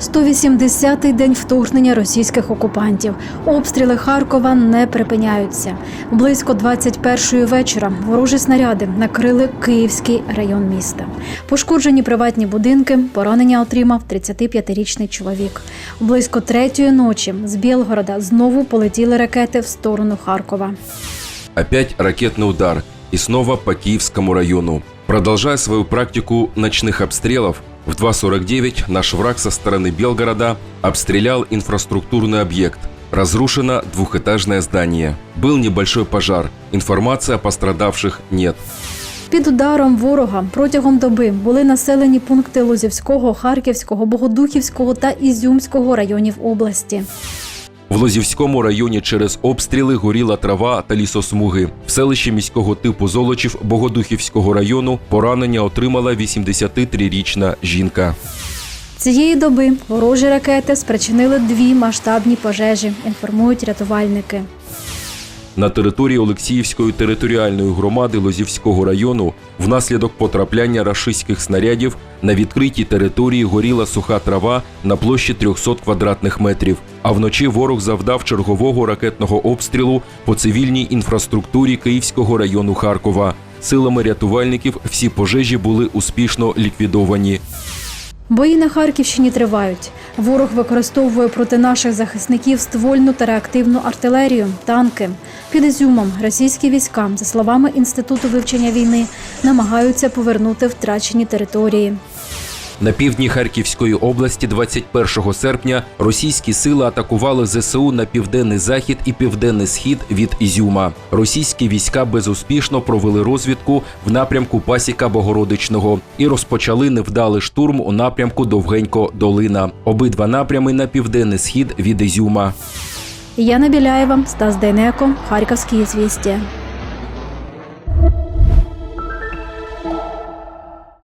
180-й день вторгнення російських окупантів. Обстріли Харкова не припиняються. Близько 21-ї вечора ворожі снаряди накрили Київський район міста. Пошкоджені приватні будинки, поранення отримав 35-річний чоловік. Близько третьої ночі з Білгорода знову полетіли ракети в сторону Харкова. Опять ракетный удар и снова по Киевскому району. Продолжая свою практику ночных обстрелов, в 2.49 наш враг со стороны Белгорода обстрелял инфраструктурный объект. Разрушено двухэтажное здание. Был небольшой пожар. Информации о пострадавших нет. Під ударом ворога протягом доби були населені пункти Лозівського, Харківського, Богодухівського та Ізюмського районів області. В Лозівському районі через обстріли горіла трава та лісосмуги. В селищі міського типу Золочів Богодухівського району поранення отримала 83-річна жінка. Цієї доби ворожі ракети спричинили дві масштабні пожежі, інформують рятувальники. На території Олексіївської територіальної громади Лозівського району внаслідок потрапляння рашистських снарядів на відкритій території горіла суха трава на площі 300 квадратних метрів. А вночі ворог завдав чергового ракетного обстрілу по цивільній інфраструктурі Київського району Харкова. Силами рятувальників всі пожежі були успішно ліквідовані. Бої на Харківщині тривають. Ворог використовує проти наших захисників ствольну та реактивну артилерію, танки. Під Ізюмом російські війська, за словами Інституту вивчення війни, намагаються повернути втрачені території. На півдні Харківської області 21 серпня російські сили атакували ЗСУ на південний захід і південний схід від Ізюма. Російські війська безуспішно провели розвідку в напрямку Пасіка Богородичного і розпочали невдалий штурм у напрямку Довгенько-Долина. Обидва напрями на південний схід від Ізюма. Яна Біляєва, Стас Дейнеко, Харківські звістя.